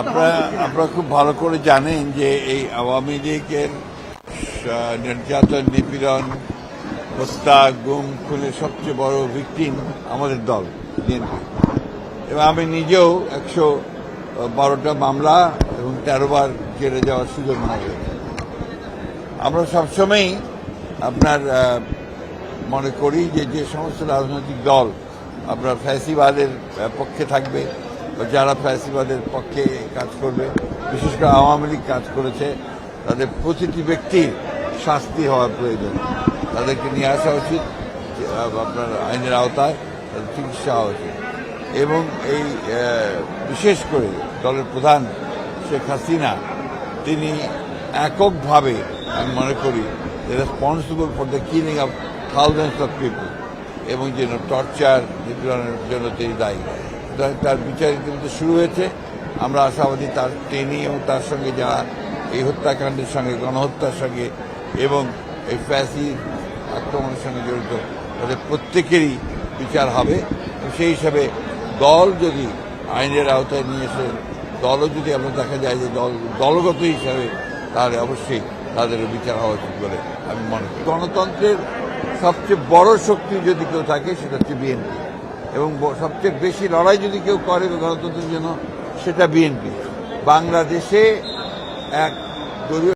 আপনারা আপনারা খুব ভালো করে জানেন যে এই আওয়ামী লীগের নির্যাতন, নিপীড়ন, হত্যা, গুম খুনের সবচেয়ে বড় ভিকটিম আমাদের দল, বিএনপি এবং আমি নিজেও একশো বারোটা মামলা এবং তেরো বার জেলে যাওয়ার সুযোগ হয়েছে। আমরা সবসময়ই আপনার মনে করি যে যে সমস্ত রাজনৈতিক দল আপনার ফ্যাসিবাদের পক্ষে থাকবে যারা ফ্যাসিবাদের পক্ষে কাজ করবে, বিশেষ করে আওয়ামী লীগ কাজ করেছে, তাদের প্রতিটি ব্যক্তির শাস্তি হওয়ার প্রয়োজন। তাদেরকে নিয়ে আসা উচিত আপনার আইনের আওতায় তাদের চিকিৎসা হওয়া উচিত। এবং এই বিশেষ করে দলের প্রধান শেখ হাসিনা, তিনি এককভাবে আমি মনে করি responsible for the killing of thousands of people এবং যেন টর্চার নিপীড়নের জন্য তিনি দায়ী। তার বিচার ইতিমধ্যে শুরু হয়েছে। আমরা আশাবাদী তার ট্রেনি এবং তার সঙ্গে যারা এই হত্যাকাণ্ডের সঙ্গে, গণহত্যার সঙ্গে এবং এই ফ্যাসি আক্রমণের সঙ্গে জড়িত, তাদের প্রত্যেকেরই বিচার হবে। সেই হিসাবে দল যদি আইনের আওতায় নিয়ে এসে, দলও যদি আমরা দেখা যায় যে দল দলগত হিসাবে, তাহলে অবশ্যই তাদেরও বিচার হওয়া উচিত বলে আমি মনে করি। গণতন্ত্রের সবচেয়ে বড় শক্তি যদি কেউ থাকে, সেটা হচ্ছে বিএনপি। এবং সবচেয়ে বেশি লড়াই যদি কেউ করে গণতন্ত্রের জন্য সেটা বিএনপি। বাংলাদেশে এক দলীয়